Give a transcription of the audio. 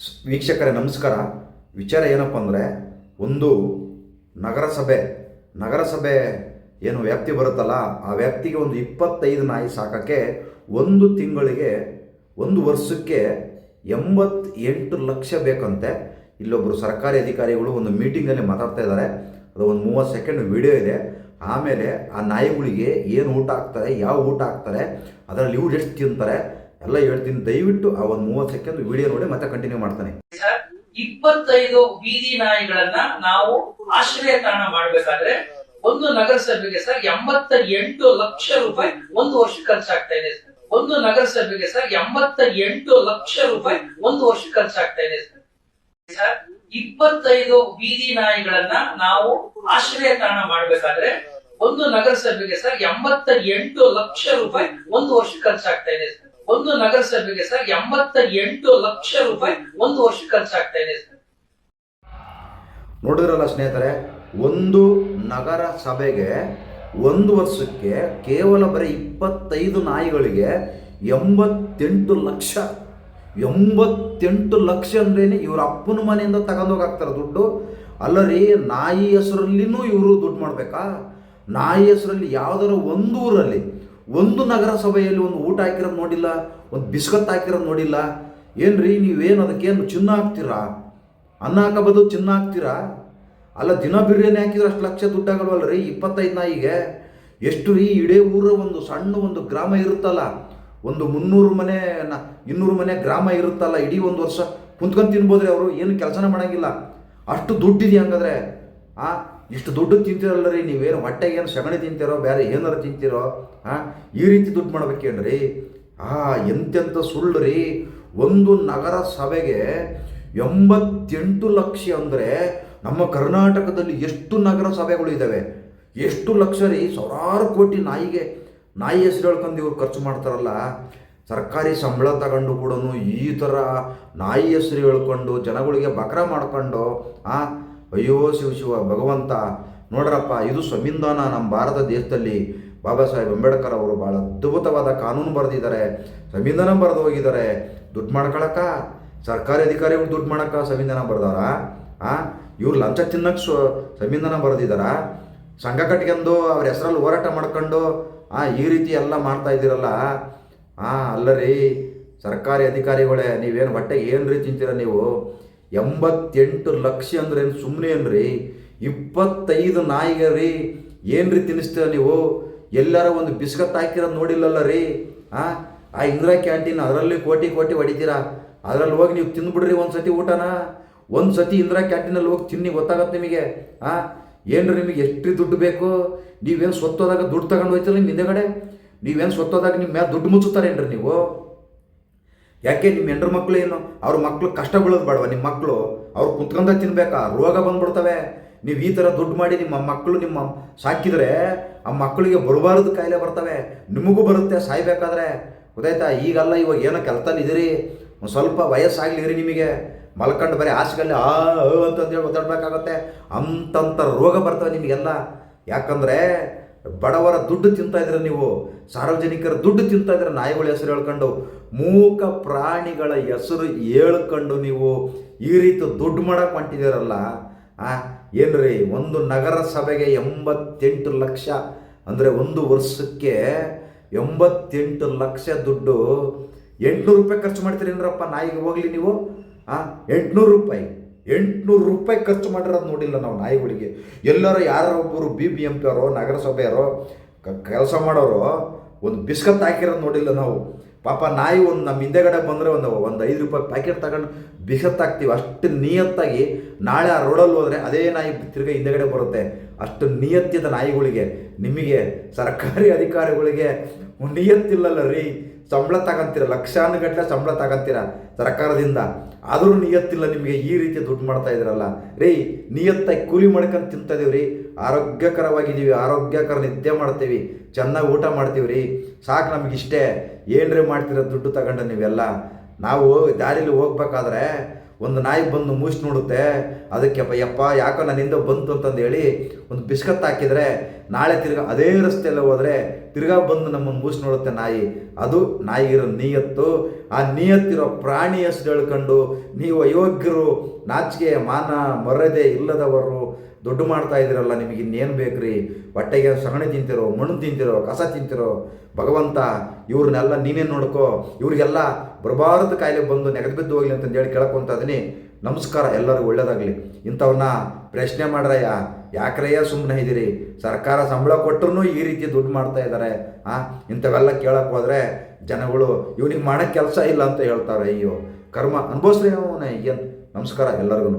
ವೀಕ್ಷಕರೇ, ನಮಸ್ಕಾರ. ವಿಚಾರ ಏನಪ್ಪ ಅಂದರೆ, ಒಂದು ನಗರಸಭೆ ನಗರಸಭೆ ಏನು ವ್ಯಾಪ್ತಿ ಬರುತ್ತಲ್ಲ, ಆ ವ್ಯಾಪ್ತಿಗೆ ಒಂದು ಇಪ್ಪತ್ತೈದು ನಾಯಿ ಸಾಕೋಕ್ಕೆ ಒಂದು ತಿಂಗಳಿಗೆ ಒಂದು ವರ್ಷಕ್ಕೆ ಎಂಬತ್ತೆಂಟು ಲಕ್ಷ ಬೇಕಂತೆ. ಇಲ್ಲೊಬ್ಬರು ಸರ್ಕಾರಿ ಅಧಿಕಾರಿಗಳು ಒಂದು ಮೀಟಿಂಗಲ್ಲಿ ಮಾತಾಡ್ತಾ ಇದ್ದಾರೆ. ಅದು ಒಂದು ಮೂವತ್ತು ಸೆಕೆಂಡ್ ವಿಡಿಯೋ ಇದೆ. ಆಮೇಲೆ ಆ ನಾಯಿಗಳಿಗೆ ಏನು ಊಟ ಹಾಕ್ತಾರೆ, ಯಾವ ಊಟ ಹಾಕ್ತಾರೆ, ಅದರಲ್ಲಿ ಇವ್ರು ಎಷ್ಟು ತಿಂತಾರೆ ಎಲ್ಲ ಹೇಳ್ತೀನಿ, ದಯವಿಟ್ಟು ಆ ಒಂದು ಮೂವತ್ತು ಸೆಕೆಂಡ್ ವಿಡಿಯೋ ನೋಡಿ ಮತ್ತೆ ಕಂಟಿನ್ಯೂ ಮಾಡ್ತಾನೆ. ಇಪ್ಪತ್ತೈದು ಬೀದಿ ನಾಯಿಗಳನ್ನ ನಾವು ಆಶ್ರಯ ತಾಣ ಮಾಡ್ಬೇಕಾದ್ರೆ ಒಂದು ನಗರಸಭೆಗೆ ಸರ್ ಎಂಬತ್ತ ಎಂಟು ಲಕ್ಷ ರೂಪಾಯಿ ಒಂದು ವರ್ಷ ಖರ್ಚಾಗ್ತಾ ಇದೆ ಸರ್. ಒಂದು ನಗರಸಭೆಗೆ ಸರ್ ಎಂಬತ್ತ ಎಂಟು ಲಕ್ಷ ರೂಪಾಯಿ ಒಂದು ವರ್ಷ ಖರ್ಚಾಗ್ತಾ ಇದೆ ಸರ್. ಇಪ್ಪತ್ತೈದು ಬೀದಿ ನಾಯಿಗಳನ್ನ ನಾವು ಆಶ್ರಯ ತಾಣ ಮಾಡ್ಬೇಕಾದ್ರೆ ಒಂದು ನಗರಸಭೆಗೆ ಸರ್ ಎಂಬತ್ತ ಎಂಟು ಲಕ್ಷ ರೂಪಾಯಿ ಒಂದು ವರ್ಷ ಖರ್ಚಾಗ್ತಾ ಇದೆ ಸರ್. ಒಂದು ನಗರಸಭೆಗೆ ಸರ್ ಎಂಬತ್ತ ಎಂಟು ಲಕ್ಷ ರೂಪಾಯಿ ಒಂದು ವರ್ಷ ಖರ್ಚಾಗ್ತಾ ಇದೆ ಸರ್. ನೋಡಿದ್ರಲ್ಲ ಸ್ನೇಹಿತರೆ, ಒಂದು ನಗರ ಸಭೆಗೆ ಒಂದು ವರ್ಷಕ್ಕೆ ಕೇವಲ ಬರೀ ಇಪ್ಪತ್ತೈದು ನಾಯಿಗಳಿಗೆ ಎಂಬತ್ತೆಂಟು ಲಕ್ಷ. ಎಂಬತ್ತೆಂಟು ಲಕ್ಷ ಅಂದ್ರೇನೆ ಇವರ ಅಪ್ಪನ ಮನೆಯಿಂದ ತಗೊಂಡೋಗಾಗ್ತಾರೆ ದುಡ್ಡು. ಅಲ್ಲ ರೀ ನಾಯಿ ಹೆಸರಲ್ಲಿನೂ ಇವರು ದುಡ್ಡು ಮಾಡಬೇಕಾ? ನಾಯಿ ಹೆಸರಲ್ಲಿ ಯಾವುದಾದ್ರು ಒಂದು ಊರಲ್ಲಿ ಒಂದು ನಗರಸಭೆಯಲ್ಲಿ ಒಂದು ಊಟ ಹಾಕಿರೋದು ನೋಡಿಲ್ಲ, ಒಂದು ಬಿಸ್ಕತ್ ಹಾಕಿರೋದು ನೋಡಿಲ್ಲ. ಏನ್ರಿ, ನೀವೇನು ಅದಕ್ಕೇನು ಚಿನ್ನ ಹಾಕ್ತೀರಾ? ಅನ್ನ ಹಾಕಬೋದು ಚಿನ್ನ ಹಾಕ್ತೀರಾ? ಅಲ್ಲ, ದಿನ ಬಿರಿಯಾನಿ ಹಾಕಿದ್ರೆ ಅಷ್ಟು ಲಕ್ಷ ದುಡ್ಡಾಗಲ್ವಲ್ಲ ರೀ ಇಪ್ಪತ್ತೈದು ನಾಯಿಗೆ ಎಷ್ಟು ರೀ, ಇಡೇ ಊರ ಒಂದು ಸಣ್ಣ ಒಂದು ಗ್ರಾಮ ಇರುತ್ತಲ್ಲ, ಒಂದು ಮುನ್ನೂರು ಮನೆ, ನ, ಇನ್ನೂರು ಮನೆ ಗ್ರಾಮ ಇರುತ್ತಲ್ಲ, ಇಡೀ ಒಂದು ವರ್ಷ ಕುಂತ್ಕೊಂಡು ತಿನ್ಬೋದ್ರಿ ಅವರು, ಏನು ಕೆಲಸನ ಮಾಡಂಗಿಲ್ಲ. ಅಷ್ಟು ದುಡ್ಡಿದೆ ಹಂಗಾದ್ರೆ? ಆ ಇಷ್ಟು ದುಡ್ಡು ತಿಂತೀರಲ್ಲ ರೀ, ನೀವೇನು ಹೊಟ್ಟೆಗೆ ಏನು ಸಗಣಿ ತಿಂತೀರೋ, ಬೇರೆ ಏನಾರು ತಿಂತೀರೋ, ಆ? ಈ ರೀತಿ ದುಡ್ಡು ಮಾಡ್ಬೇಕೇನ್ರಿ? ಆ, ಎಂತೆಂಥ ಸುಳ್ಳು ರೀ. ಒಂದು ನಗರ ಸಭೆಗೆ ಎಂಬತ್ತೆಂಟು ಲಕ್ಷ ಅಂದರೆ ನಮ್ಮ ಕರ್ನಾಟಕದಲ್ಲಿ ಎಷ್ಟು ನಗರ ಸಭೆಗಳು ಇದ್ದಾವೆ ಎಷ್ಟು ಲಕ್ಷ ರೀ, ಸಾವಿರಾರು ಕೋಟಿ ನಾಯಿಗೆ, ನಾಯಿ ಹೆಸರು ಹೇಳ್ಕೊಂಡು ಇವ್ರು ಖರ್ಚು ಮಾಡ್ತಾರಲ್ಲ. ಸರ್ಕಾರಿ ಸಂಬಳ ತಗೊಂಡು ಕೂಡ ಈ ಥರ ನಾಯಿ ಹೆಸರು ಹೇಳ್ಕೊಂಡು ಜನಗಳಿಗೆ ಬಕರ ಮಾಡ್ಕೊಂಡು, ಆ? ಅಯ್ಯೋ ಶಿವ ಶಿವ, ಭಗವಂತ, ನೋಡ್ರಪ್ಪ, ಇದು ಸಂವಿಧಾನ ನಮ್ಮ ಭಾರತ ದೇಶದಲ್ಲಿ ಬಾಬಾ ಸಾಹೇಬ್ ಅಂಬೇಡ್ಕರ್ ಅವರು ಭಾಳ ಅದ್ಭುತವಾದ ಕಾನೂನು ಬರೆದಿದ್ದಾರೆ ಸಂವಿಧಾನ ಬರೆದು ಹೋಗಿದ್ದಾರೆ. ದುಡ್ಡು ಮಾಡ್ಕೊಳಕ? ಸರ್ಕಾರಿ ಅಧಿಕಾರಿಗಳು ದುಡ್ಡು ಮಾಡಕ್ಕ ಸಂವಿಧಾನ ಬರೆದಾರ? ಆ? ಇವ್ರು ಲಂಚ ತಿನ್ನಕ್ಕೆ ಸ್ವ ಸಂವಿಧಾನ ಬರೆದಿದ್ದಾರ? ಸಂಘ ಕಟ್ಕೊಂಡು ಅವ್ರ ಹೆಸರಲ್ಲಿ ಹೋರಾಟ ಮಾಡ್ಕೊಂಡು, ಆ, ಈ ರೀತಿ ಎಲ್ಲ ಮಾಡ್ತಾ ಇದ್ದೀರಲ್ಲ? ಆ ಅಲ್ಲರಿ ಸರ್ಕಾರಿ ಅಧಿಕಾರಿಗಳೇ, ನೀವೇನು ಹೊಟ್ಟೆಗೆ ಏನು ರೀತಿ ತಿಂತೀರ ನೀವು? ಎಂಬತ್ತೆಂಟು ಲಕ್ಷ ಅಂದ್ರೆ ಏನು? ಸುಮ್ಮನೆ ಏನ್ರಿ? ಇಪ್ಪತ್ತೈದು ನಾಯಿಗೆ ರೀ, ಏನ್ರಿ ತಿನ್ನಿಸ್ತೀರ ನೀವು? ಎಲ್ಲಾರ ಒಂದು ಬಿಸ್ಕತ್ ಹಾಕಿರೋದು ನೋಡಿಲ್ಲಲ್ಲ ರೀ? ಆ ಆ ಇಂದಿರಾ ಕ್ಯಾಂಟೀನ್ ಅದರಲ್ಲಿ ಕೋಟಿ ಕೋಟಿ ಹೊಡಿತೀರಾ? ಅದರಲ್ಲಿ ಹೋಗಿ ನೀವು ತಿಂದ್ಬಿಡ್ರಿ ಒಂದು ಸತಿ ಊಟನ. ಒಂದು ಸತಿ ಇಂದಿರಾ ಕ್ಯಾಂಟೀನಲ್ಲಿ ಹೋಗಿ ತಿನ್ನಿ, ಗೊತ್ತಾಗತ್ತೆ ನಿಮಗೆ. ಆ, ಏನ್ರಿ ನಿಮಗೆ ಎಷ್ಟು ದುಡ್ಡು ಬೇಕು? ನೀವೇನು ಸ್ವತ್ತೋದಾಗ ದುಡ್ಡು ತಗೊಂಡು ಹೋಯ್ತಲ್ಲ ನಿಮ್ಮ ಹಿಂದೆಗಡೆ? ನೀವೇನು ಸ್ವತ್ತೋದಾಗ ನಿಮ್ಮ ಮ್ಯಾಲೆ ದುಡ್ಡು ಮುಚ್ಚುತ್ತಾರೇನ್ರಿ ನೀವು? ಯಾಕೆ ನಿಮ್ಮ ಹೆಂಡ್ರ ಮಕ್ಕಳು ಏನು? ಅವ್ರ ಮಕ್ಕಳು ಕಷ್ಟ ಬೀಳೋದು ಬೇಡವಾ? ನಿಮ್ಮ ಮಕ್ಕಳು ಅವ್ರು ಕುತ್ಕೊಂಡ ತಿನ್ಬೇಕಾ? ರೋಗ ಬಂದ್ಬಿಡ್ತವೆ. ನೀವು ಈ ಥರ ದುಡ್ಡು ಮಾಡಿ ನಿಮ್ಮ ಮಕ್ಕಳು ನಿಮ್ಮ ಸಾಕಿದರೆ ಆ ಮಕ್ಕಳಿಗೆ ಬರಬಾರದು ಕಾಯಿಲೆ ಬರ್ತವೆ. ನಿಮಗೂ ಬರುತ್ತೆ ಸಾಯ್ಬೇಕಾದ್ರೆ. ಗೊತ್ತಾಯ್ತಾ? ಈಗಲ್ಲ ಇವಾಗ ಏನೋ ಕೆಲಸದಲ್ಲಿ ಇದ್ದೀರಿ ಒಂದು ಸ್ವಲ್ಪ ವಯಸ್ಸಾಗಲಿ ರೀ ನಿಮಗೆ. ಮಲ್ಕಂಡು ಬರೀ ಹಾಸಿಗಲ್ಲಿ ಆ ಅಂತಂದೇಳಿ ಒದ್ದಾಡ್ಬೇಕಾಗತ್ತೆ. ಅಂತಂಥ ರೋಗ ಬರ್ತವೆ ನಿಮಗೆಲ್ಲ. ಯಾಕಂದರೆ ಬಡವರ ದುಡ್ಡು ತಿಂತಾ ಇದ್ರೆ ನೀವು, ಸಾರ್ವಜನಿಕರ ದುಡ್ಡು ತಿಂತಾ ಇದ್ರೆ ನಾಯಿಗಳ ಹೆಸರು ಹೇಳ್ಕೊಂಡು, ಮೂಕ ಪ್ರಾಣಿಗಳ ಹೆಸರು ಹೇಳ್ಕೊಂಡು ನೀವು ಈ ರೀತಿ ದುಡ್ಡು ಮಾಡಕ್ಕೆ ಹೊಂಟಿದ್ದೀರಲ್ಲ, ಆ, ಏನ್ರಿ, ಒಂದು ನಗರ ಸಭೆಗೆ ಎಂಬತ್ತೆಂಟು ಲಕ್ಷ, ಅಂದರೆ ಒಂದು ವರ್ಷಕ್ಕೆ ಎಂಬತ್ತೆಂಟು ಲಕ್ಷ ದುಡ್ಡು, ಎಂಟುನೂರು ರೂಪಾಯಿ ಖರ್ಚು ಮಾಡ್ತೀರೇನ್ರಪ್ಪ ನಾಯಿಗೆ ಹೋಗ್ಲಿ ನೀವು, ಆ, ಎಂಟುನೂರು ರೂಪಾಯಿ. ಎಂಟುನೂರು ರೂಪಾಯಿ ಖರ್ಚು ಮಾಡಿರೋದು ನೋಡಿಲ್ಲ ನಾವು ನಾಯಿಗಳಿಗೆ. ಎಲ್ಲರೂ ಯಾರೋ ಒಬ್ಬರು ಬಿ ಬಿ ಎಂ ಪಿ ಕೆಲಸ ಮಾಡೋರು, ಒಂದು ಬಿಸ್ಕತ್ ಹಾಕಿರೋದು ನೋಡಿಲ್ಲ ನಾವು. ಪಾಪ ನಾಯಿ ಒಂದು ನಮ್ಮ ಹಿಂದೆಗಡೆ ಬಂದರೆ ಒಂದು ಒಂದು ಐದು ರೂಪಾಯಿ ಪ್ಯಾಕೆಟ್ ತಗೊಂಡು ಬಿಸ್ಕತ್ ಹಾಕ್ತೀವಿ. ಅಷ್ಟು ನಿಯತ್ತಾಗಿ ನಾಳೆ ಆ ರೋಡಲ್ಲಿ ಹೋದರೆ ಅದೇ ನಾಯಿ ತಿರ್ಗಿ ಹಿಂದೆಗಡೆ ಬರುತ್ತೆ. ಅಷ್ಟು ನಿಯತ್ತಿದ ನಾಯಿಗಳಿಗೆ, ನಿಮಗೆ ಸರ್ಕಾರಿ ಅಧಿಕಾರಿಗಳಿಗೆ ನಿಯತ್ತಿಲ್ಲಲ್ಲ ರೀ. ಸಂಬಳ ತಗೊಂತೀರ ಲಕ್ಷಾನುಗಟ್ಟಲೆ ಸಂಬಳ ತಗೊಂತೀರ ಸರ್ಕಾರದಿಂದ. ಆದರೂ ನಿಯತ್ತಿಲ್ಲ ನಿಮಗೆ ಈ ರೀತಿ ದುಡ್ಡು ಮಾಡ್ತಾ ಇದ್ದೀರಲ್ಲ. ರೀ, ನಿಯತ್ತಾಗಿ ಕೂಲಿ ಮಾಡ್ಕೊಂಡು ತಿಂತಾಯಿದ್ದೀವಿ ರೀ. ಆರೋಗ್ಯಕರವಾಗಿದ್ದೀವಿ, ಆರೋಗ್ಯಕರ ನಿದ್ದೆ ಮಾಡ್ತೀವಿ, ಚೆನ್ನಾಗಿ ಊಟ ಮಾಡ್ತೀವಿ ರೀ. ಸಾಕು ನಮಗಿಷ್ಟೇ. ಏನ್ರಿ ಮಾಡ್ತೀರ ದುಡ್ಡು ತಗೊಂಡು ನೀವೆಲ್ಲ? ನಾವು ದಾರಿಲಿ ಹೋಗ್ಬೇಕಾದ್ರೆ ಒಂದು ನಾಯಿ ಬಂದು ಮೂಸಿ ನೋಡುತ್ತೆ, ಅದಕ್ಕೆ ಯಪ್ಪ, ಯಾಕೋ ನನ್ನಿಂದ ಬಂತು ಅಂತಂದು ಹೇಳಿ ಒಂದು ಬಿಸ್ಕತ್ ಹಾಕಿದರೆ ನಾಳೆ ತಿರ್ಗಾ ಅದೇ ರಸ್ತೆಯಲ್ಲಿ ಹೋದರೆ ತಿರ್ಗಾ ಬಂದು ನಮ್ಮನ್ನು ಮೂಸಿ ನೋಡುತ್ತೆ ನಾಯಿ. ಅದು ನಾಯಿಗಿರೋ ನೀಯತ್ತು. ಆ ನೀಯತ್ತಿರೋ ಪ್ರಾಣಿ ಹೆಸರು ಹೇಳ್ಕೊಂಡು ನೀವು ಅಯೋಗ್ಯರು, ನಾಚಿಕೆ, ಮಾನ, ಮರ್ಯಾದೆ ಇಲ್ಲದವರು ದುಡ್ಡು ಮಾಡ್ತಾ ಇದ್ದೀರಲ್ಲ, ನಿಮಗೆ ಇನ್ನೇನು ಬೇಕ್ರಿ? ಹೊಟ್ಟೆಗೆ ಸಗಣಿ ತಿಂತಿರೋ, ಮಣ್ಣು ತಿಂತಿರೋ, ಕಸ ತಿಂತಿರೋ ಭಗವಂತ, ಇವ್ರನ್ನೆಲ್ಲ ನೀನೇ ನೋಡ್ಕೋ. ಇವ್ರಿಗೆಲ್ಲ ಬರಬಾರದ ಕಾಯಿಲೆ ಬಂದು ನೆಗೆದು ಬಿದ್ದು ಹೋಗ್ಲಿ ಅಂತಂದು ಹೇಳಿ ಕೇಳ್ಕೊಂತ ಇದೀನಿ. ನಮಸ್ಕಾರ, ಎಲ್ಲರಿಗೂ ಒಳ್ಳೇದಾಗಲಿ. ಇಂಥವನ್ನ ಪ್ರಶ್ನೆ ಮಾಡ್ರಯ್ಯ ಯಾಕ್ರಯ್ಯ ಸುಮ್ಮನೆ ಇದ್ದೀರಿ ಸರ್ಕಾರ ಸಂಬಳ ಕೊಟ್ಟರು ಈ ರೀತಿ ದುಡ್ಡು ಮಾಡ್ತಾ ಇದ್ದಾರೆ ಆ, ಇಂಥವೆಲ್ಲ ಕೇಳಕ್ಕೆ ಹೋದರೆ ಜನಗಳು ಇವನಿಗೆ ಮಾಡೋಕ್ಕೆ ಕೆಲಸ ಇಲ್ಲ ಅಂತ ಹೇಳ್ತಾರೆ. ಅಯ್ಯೋ, ಕರ್ಮ ಅನುಭವಿಸ್ರಿ ಅವನ ಏನು? ನಮಸ್ಕಾರ ಎಲ್ಲರಿಗೂ